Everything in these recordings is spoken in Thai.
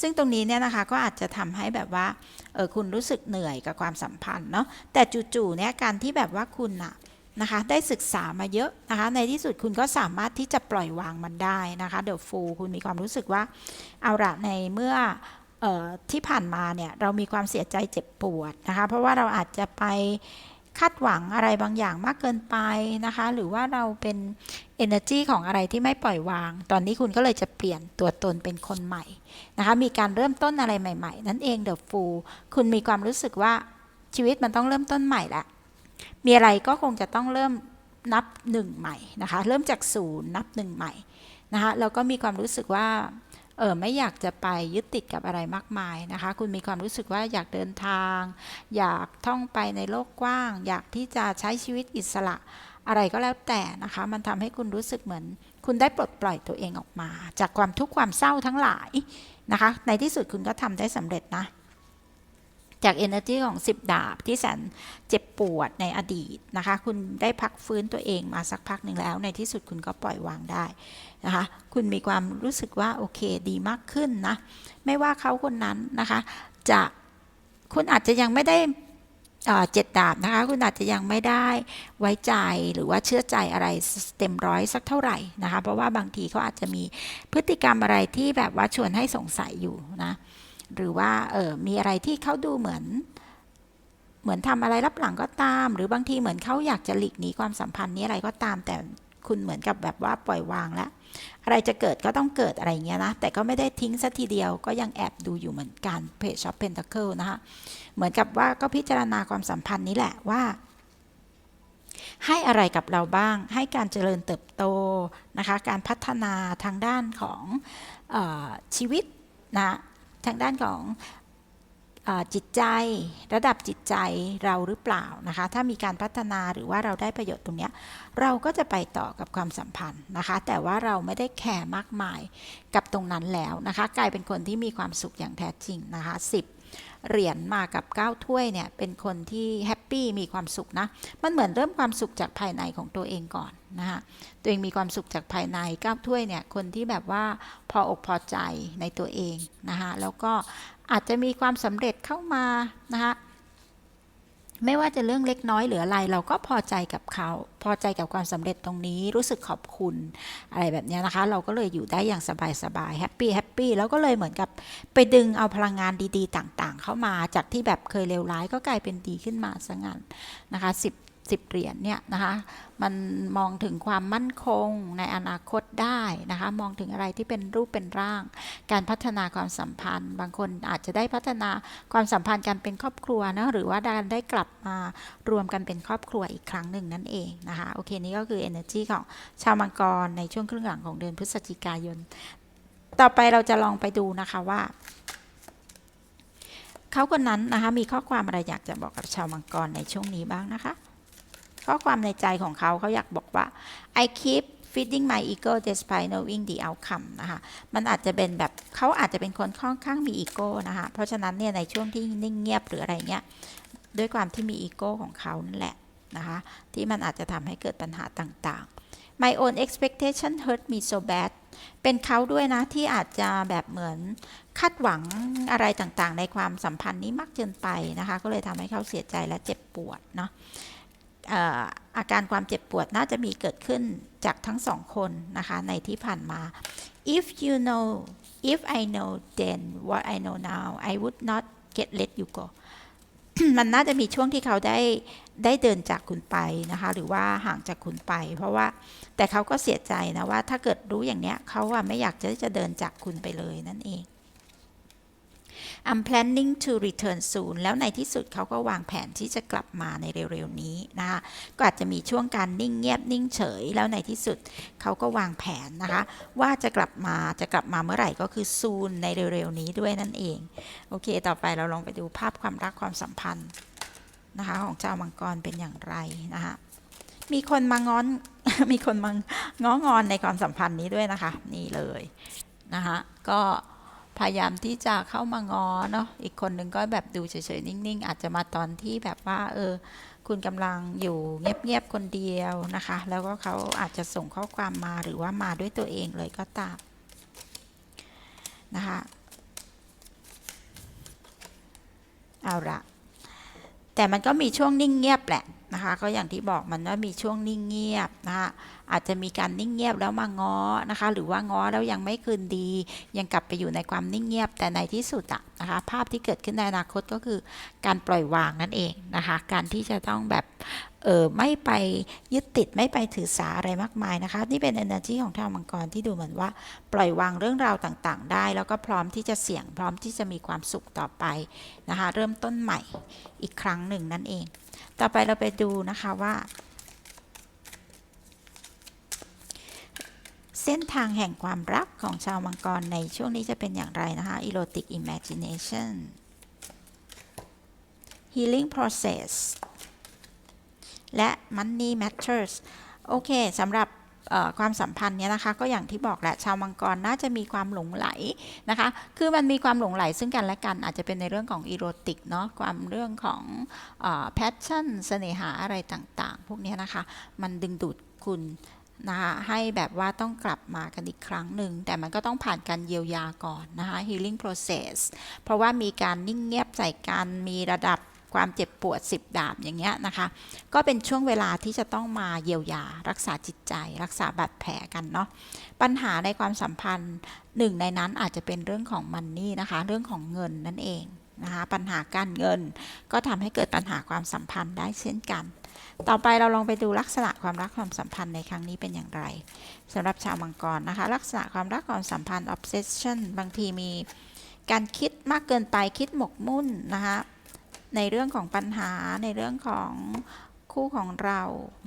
ซึ่งตรงนี้เนี่ยนะคะก็อาจจะทำให้แบบว่าเออคุณรู้สึกเหนื่อยกับความสัมพันธ์เนาะแต่จู่ๆเนี่ยการที่แบบว่าคุณอะนะคะได้ศึกษามาเยอะนะคะ ในที่สุดคุณก็สามารถที่จะปล่อยวางมันได้นะคะเดอะฟูคุณมีความรู้สึกว่าเอาละในเมื่ออที่ผ่านมาเนี่ยเรามีความเสียใจเจ็บปวดนะคะ เพราะว่าเราอาจจะไป คาดหวังอะไรบางอย่างมากเกินไปนะคะ หรือว่าเราเป็น energy ของอะไรที่ไม่ปล่อยวาง ตอนนี้คุณก็เลยจะเปลี่ยนตัวตนเป็นคนใหม่นะคะ มีการเริ่มต้นอะไรใหม่ ๆ นั่นเองเดอะฟูคุณมีความรู้สึกว่าชีวิตมันต้องเริ่มต้นใหม่ละมีอะไรก็คงจะต้องเริ่มนับหนึ่งใหม่นะคะ เริ่มจากศูนย์นับหนึ่งใหม่นะคะแล้วก็มีความรู้สึกว่า เออไม่อยากจะไปยึดติดกับอะไรมากมายนะคะ คุณมีความรู้สึกว่าอยากเดินทาง อยากท่องไปในโลกกว้าง อยากที่จะใช้ชีวิตอิสระอะไรก็แล้วแต่นะคะ มันทำให้คุณรู้สึกเหมือน คุณได้ปลดปล่อยตัวเองออกมา จากความทุกข์ความเศร้าทั้งหลายนะคะ ในที่สุดคุณก็ทำได้สำเร็จนะ จาก energy ของ 10 ดาบที่แสนเจ็บปวดในอดีตนะคะ คุณได้พักฟื้นตัวเองมาสักพักหนึ่งแล้ว ในที่สุดคุณก็ปล่อยวางได้นะคะ คุณมีความรู้สึกว่าโอเคดีมากขึ้นนะ ไม่ว่าเขาคนนั้นนะคะ จะคุณอาจจะยังไม่ได้เจ็ดดาบนะคะ คุณอาจจะยังไม่ได้ไว้ใจหรือว่าเชื่อใจอะไรเต็มร้อยสักเท่าไหร่นะคะ เพราะว่าบางทีเขาอาจจะมีพฤติกรรมอะไรที่แบบว่าชวนให้สงสัยอยู่นะ หรือว่าเออมีอะไรที่เขาดูเหมือน เหมือนทำอะไรรับหลังก็ตาม หรือบางทีเหมือนเขาอยากจะหลีกหนีความสัมพันธ์นี้อะไรก็ตาม แต่คุณเหมือนกับแบบว่าปล่อยวางแล้วอะไรจะเกิดก็ต้องเกิดอะไรเงี้ยนะ แต่ก็ไม่ได้ทิ้งสัทีเดียวก็ยังแอบดูอยู่เหมือนกันเพจช็อปเพนทัคเคิลนะคะเหมือนกับว่าก็พิจารณาความสัมพันธ์นี้แหละว่า ให้อะไรกับเราบ้าง ให้การเจริญเติบโตนะคะ การพัฒนาทางด้านของอชีวิตนะ ทางด้านของอจิตใจระดับจิตใจเราหรือเปล่านะคะ ถ้ามีการพัฒนาหรือว่าเราได้ประโยชน์ตรงนี้เราก็จะไปต่อกับความสัมพันธ์นะคะ แต่ว่าเราไม่ได้แคร์มากมายกับตรงนั้นแล้วนะคะ กลายเป็นคนที่มีความสุขอย่างแท้จริงนะคะ 10 เหรียญมากับ 9 ถ้วยเนี่ยเป็นคนที่แฮปปี้มีความสุขนะมันเหมือนเริ่มความสุขจากภายในของตัวเองก่อน นะคะตัวเองมีความสุขจากภายใน9ถ้วยเนี่ยคนที่แบบว่าพออกพอใจในตัวเองนะคะแล้วก็อาจจะมีความสำเร็จเข้ามานะคะไม่ว่าจะเรื่องเล็กน้อยหรืออะไร เราก็พอใจกับเขาพอใจกับความสำเร็จตรงนี้รู้สึกขอบคุณอะไรแบบนี้นะคะ เราก็เลยอยู่ได้อย่างสบายๆแฮปปี้แฮปปี้แล้วก็เลยเหมือนกับไปดึงเอาพลังงานดีๆ ต่างๆ เข้ามาจากที่แบบเคยเลวร้ายก็กลายเป็นดีขึ้นมาซะงั้นนะคะ10 10 เหรียญเนี่ยนะคะมันมองถึงความมั่นคงในอนาคตได้นะคะมองถึงอะไรที่เป็นรูปเป็นร่าง การพัฒนาความสัมพันธ์ บางคนอาจจะได้พัฒนาความสัมพันธ์กันเป็นครอบครัวนะหรือว่าการได้กลับมารวมกันเป็นครอบครัวอีกครั้งหนึ่งนั่นเองนะคะโอเคนี้ก็คือ energy ของชาวมังกรในช่วงครึ่งหลังของเดือนพฤศจิกายน ต่อไปเราจะลองไปดูนะคะว่าเขาคนนั้นนะคะมีข้อความอะไรอยากจะบอกกับชาวมังกรในช่วงนี้บ้างนะคะ ข้อความในใจของเขาเขาอยากบอกว่า I keep feeding my ego despite knowing the outcome นะคะ มันอาจจะเป็นแบบเขาอาจจะเป็นคนค่อนข้างมีอีโก้นะคะ เพราะฉะนั้นเนี่ยในช่วงที่นิ่งเงียบหรืออะไรเงี้ย ด้วยความที่มีอีโก้ของเขานั่นแหละนะคะ ที่มันอาจจะทำให้เกิดปัญหาต่างๆ my own expectation hurt me so bad เป็นเขาด้วยนะที่อาจจะแบบเหมือนคาดหวังอะไรต่างๆ ในความสัมพันธ์นี้มากเกินไปนะคะ ก็เลยทำให้เขาเสียใจและเจ็บปวดเนาะ อาการความเจ็บปวดน่าจะมีเกิดขึ้นจากทั้งสองคนนะคะ ในที่ผ่านมา if you know if I know then what I know now I would not get let you go มันน่าจะมีช่วงที่เขาได้ได้เดินจากคุณไปนะคะ หรือว่าห่างจากคุณไป เพราะว่าแต่เขาก็เสียใจนะว่าถ้าเกิดรู้อย่างเนี้ยเขาว่าไม่อยากจะจะเดินจากคุณไปเลยนั่นเอง I'm planning to return soon แล้วในที่สุดเขาก็วางแผนที่จะกลับมาในเร็วๆนี้นะคะก็อาจจะมีช่วงการนิ่งเงียบนิ่งเฉย แล้วในที่สุดเขาก็วางแผนนะคะ ว่าจะกลับมาจะกลับมาเมื่อไหร่ก็คือ soon ในเร็วๆนี้ด้วยนั่นเอง โอเค ต่อไปเราลองไปดูภาพความรักความสัมพันธ์นะคะของเจ้ามังกรเป็นอย่างไรนะคะมีคนมางอน มีคนมาง้องอนในความสัมพันธ์นี้ด้วยนะคะ นี่เลยนะคะก็ พยายามที่จะเข้ามาง้อเนาะอีกคนหนึ่งก็แบบดูเฉยๆนิ่งๆ อาจจะมาตอนที่แบบว่า เออ คุณกำลังอยู่เงียบๆคนเดียวนะคะ แล้วก็เขาอาจจะส่งข้อความมาหรือว่ามาด้วยตัวเองเลยก็ตามนะคะเอาละ แต่มันก็มีช่วงนิ่งเงียบแหละนะคะ ก็อย่างที่บอกมันว่ามีช่วงนิ่งเงียบนะคะอาจจะมีการนิ่งเงียบแล้วมาง้อนะคะ หรือว่าง้อแล้วยังไม่คืนดี ยังกลับไปอยู่ในความนิ่งเงียบแต่ในที่สุดอะนะคะ ภาพที่เกิดขึ้นในอนาคตก็คือการปล่อยวางนั่นเองนะคะ การที่จะต้องแบบ เออไม่ไปยึดติดไม่ไปถือสาอะไรมากมายนะคะ นี่เป็น energy ของทางมังกรที่ดูเหมือนว่า ปล่อยวางเรื่องราวต่างๆ ได้ แล้วก็พร้อมที่จะเสี่ยง พร้อมที่จะมีความสุขต่อไปนะคะ เริ่มต้นใหม่อีกครั้งหนึ่งนั่นเอง ต่อไปเราไปดูนะคะว่า เส้นทางแห่งความรักของชาวมังกรในช่วงนี้จะเป็นอย่างไรนะคะ erotic imagination healing process และ money matters โอเคสำหรับความสัมพันธ์เนี้ยนะคะก็อย่างที่บอกแหละชาวมังกรน่าจะมีความหลงไหลนะคะ คือมันมีความหลงไหลซึ่งกันและกันอาจจะเป็นในเรื่องของอีโรติกเนาะความเรื่องของแพชชั่นเสน่หาอะไรต่างๆ พวกนี้นะคะ มันดึงดูดคุณนะคะให้แบบว่าต้องกลับมากันอีกครั้งหนึ่ง แต่มันก็ต้องผ่านการเยียวยาก่อนนะคะ healing process เพราะว่ามีการนิ่งเงียบใส่กันมีระดับ ความเจ็บปวด 10 ดาบอย่างเงี้ยนะคะ ก็เป็นช่วงเวลาที่จะต้องมาเยียวยา รักษาจิตใจ รักษาบาดแผลกันเนาะปัญหาในความสัมพันธ์หนึ่งในนั้นอาจจะเป็นเรื่องของมันนี่นะคะ เรื่องของเงินนั่นเองนะคะปัญหาการเงินก็ทำให้เกิดปัญหาความสัมพันธ์ได้เช่นกัน ต่อไปเราลองไปดูลักษณะความรักความสัมพันธ์ในครั้งนี้เป็นอย่างไรสำหรับชาวมังกรนะคะ ลักษณะความรักความสัมพันธ์ obsession บางทีมีการคิดมากเกินไปคิดหมกมุ่นนะคะ ในเรื่องของปัญหาในเรื่องของคู่ของเรา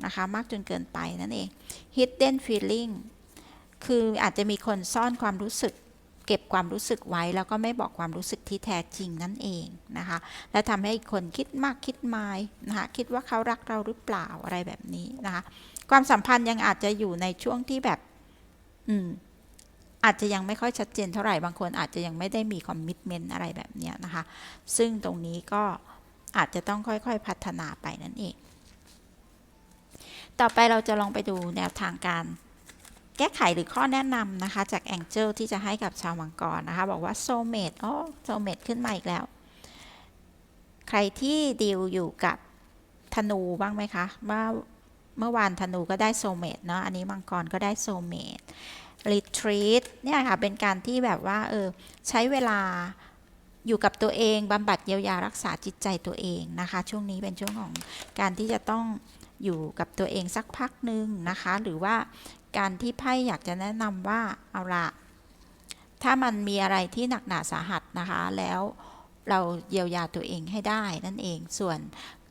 นะคะมากจนเกินไปนั่นเอง hidden feeling คืออาจจะมีคนซ่อนความรู้สึก เก็บความรู้สึกไว้ แล้วก็ไม่บอกความรู้สึกที่แท้จริงนั่นเองนะคะ และทำให้คนคิดมากคิดมายนะคะคิดว่าเขารักเราหรือเปล่าอะไรแบบนี้นะคะ ความสัมพันธ์ยังอาจจะอยู่ในช่วงที่แบบ อืมอาจจะยังไม่ค่อยชัดเจนเท่าไหร่บางคนอาจจะยังไม่ได้มีคอมมิชเมนต์อะไรแบบนี้นะคะ ซึ่งตรงนี้ก็ อาจจะต้องค่อยๆ พัฒนาไปนั่นเอง ต่อไปเราจะลองไปดูแนวทางการแก้ไขหรือข้อแนะนำนะคะ จาก Angel ที่จะให้กับชาวมังกรนะคะ บอกว่า soulmate อ๋อ soulmate ขึ้นมาอีกแล้ว ใครที่ดีลอยู่กับธนูบ้างไหมคะว่าเมื่อวานธนูก็ได้ soulmate เนาะอันนี้มังกรก็ได้ soulmate retreat เนี่ยค่ะ เป็นการที่แบบว่าเออใช้เวลา อยู่กับตัวเองบำบัดเยียวยารักษาจิตใจตัวเองนะคะ ช่วงนี้เป็นช่วงของการที่จะต้องอยู่กับตัวเองสักพักหนึ่งนะคะ หรือว่าการที่ไพ่อยากจะแนะนำว่าเอาละถ้ามันมีอะไรที่หนักหนาสาหัสนะคะ แล้วเราเยียวยาตัวเองให้ได้นั่นเองส่วน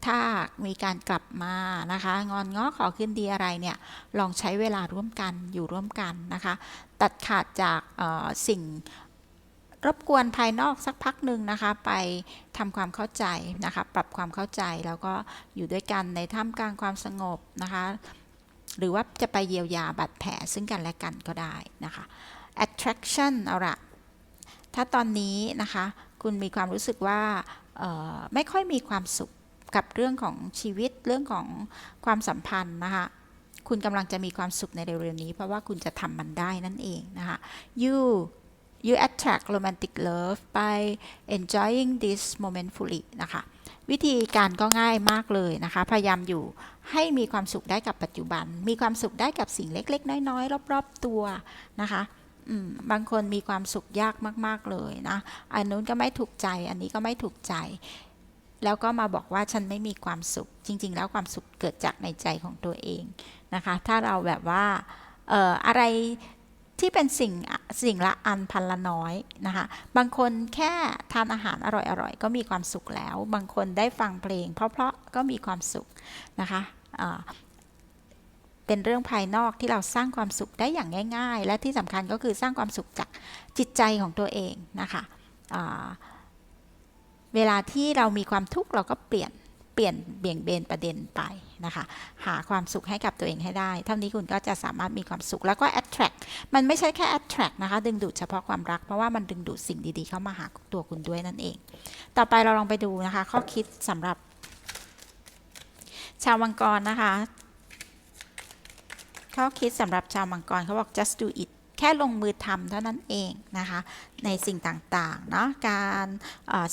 ถ้ามีการกลับมานะคะ งอนง้อขอขึ้นดีอะไรเนี่ย ลองใช้เวลาร่วมกันอยู่ร่วมกันนะคะ ตัดขาดจากสิ่ง รบกวนภายนอกสักพักหนึ่งนะคะ ไปทำความเข้าใจนะคะ ปรับความเข้าใจแล้วก็อยู่ด้วยกันในท่ามกลางความสงบนะคะ หรือว่าจะไปเยียวยาบาดแผลซึ่งกันและกันก็ได้นะคะ attraction เอาละถ้าตอนนี้นะคะ คุณมีความรู้สึกว่าไม่ค่อยมีความสุขกับเรื่องของชีวิตเรื่องของความสัมพันธ์นะคะคุณกำลังจะมีความสุขในเร็วๆนี้ เพราะว่าคุณจะทำมันได้นั่นเองนะคะ you you attract romantic love by enjoying this momentfully นะคะ วิธีการก็ง่ายมากเลยนะคะ พยายามอยู่ให้มีความสุขได้กับปัจจุบัน มีความสุขได้กับสิ่งเล็ก ๆ น้อยๆรอบๆตัวนะคะบางคนมีความสุขยากมาก ๆ เลยนะ อันนู้นก็ไม่ถูกใจ อันนี้ก็ไม่ถูกใจ แล้วก็มาบอกว่าฉันไม่มีความสุข จริง ๆ แล้วความสุขเกิดจากในใจของตัวเองนะคะ ถ้าเราแบบว่าอออะไร ที่เป็นสิ่งสิ่งละอันพันละน้อยนะคะบางคนแค่ทานอาหารอร่อยๆ ก็มีความสุขแล้ว บางคนได้ฟังเพลง เพราะๆก็มีความสุขนะคะเป็นเรื่องภายนอกที่เราสร้างความสุขได้อย่างง่าย ๆ และที่สำคัญก็คือสร้างความสุขจากจิตใจของตัวเองนะคะเวลาที่เรามีความทุกข์เราก็เปลี่ยนเปลี่ยนเบี่ยงเบนประเด็นไป นะคะ หาความสุขให้กับตัวเองให้ได้ เท่านี้คุณก็จะสามารถมีความสุขแล้วก็ attract มันไม่ใช่แค่ attract นะคะ ดึงดูดเฉพาะความรัก เพราะว่ามันดึงดูดสิ่งดีๆ เข้ามาหาตัวคุณด้วยนั่นเอง ต่อไปเราลองไปดูนะคะ ข้อคิดสำหรับ ชาวมังกรนะคะ ข้อคิดสำหรับชาวมังกรเขาบอก just do it ค่ลงมือทำเท่านั้นเองนะคะ ในสิ่งต่างๆเนาะการ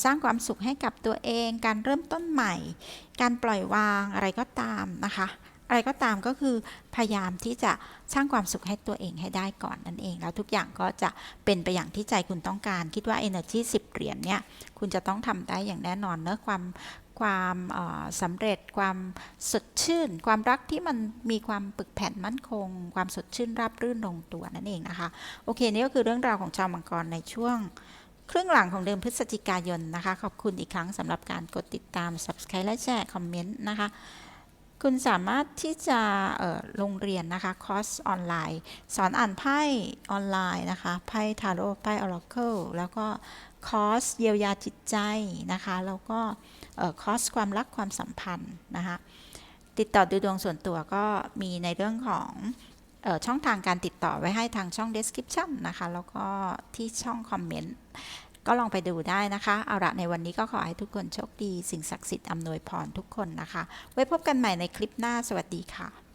สร้างความสุขให้กับตัวเอง การเริ่มต้นใหม่ การปล่อยวางอะไรก็ตามนะคะ อะไรก็ตามก็คือพยายามที่จะสร้างความสุขให้ตัวเองให้ได้ก่อนนั่นเอง แล้วทุกอย่างก็จะเป็นไปอย่างที่ใจคุณต้องการ คิดว่า Energy 10 เหรียญเนี่ยคุณจะต้องทำได้อย่างแน่นอนเนอะความ ความสำเร็จความสดชื่น ความรักที่มันมีความปึกแผ่นมั่นคง ความสดชื่นราบรื่นลงตัวนั่นเองนะคะ โอเค นี่ก็คือเรื่องราวของชาวมังกรในช่วงครึ่งหลังของเดือนพฤศจิกายนนะคะ ขอบคุณอีกครั้งสำหรับการกดติดตาม Subscribe และแชร์คอมเมนต์นะคะคุณสามารถที่จะลงเรียนนะคะคอร์สออนไลน์ สอนอ่านไพ่ออนไลน์นะคะไพ่ทาโร่ไพ่ออราเคิลแล้วก็คอร์สเยียวยาจิตใจนะคะ แล้วก็ คอร์สความรักความสัมพันธ์นะคะติดต่อดูดวงส่วนตัวก็มีในเรื่องของออช่องทางการติดต่อไว้ให้ทางช่อง description นะคะ แล้วก็ที่ช่องคอมเมนต์ก็ลองไปดูได้นะคะ เอาละในวันนี้ก็ขอให้ทุกคนโชคดี สิ่งศักดิ์สิทธิ์อำนวยพรทุกคนนะคะ ไว้พบกันใหม่ในคลิปหน้าสวัสดีค่ะ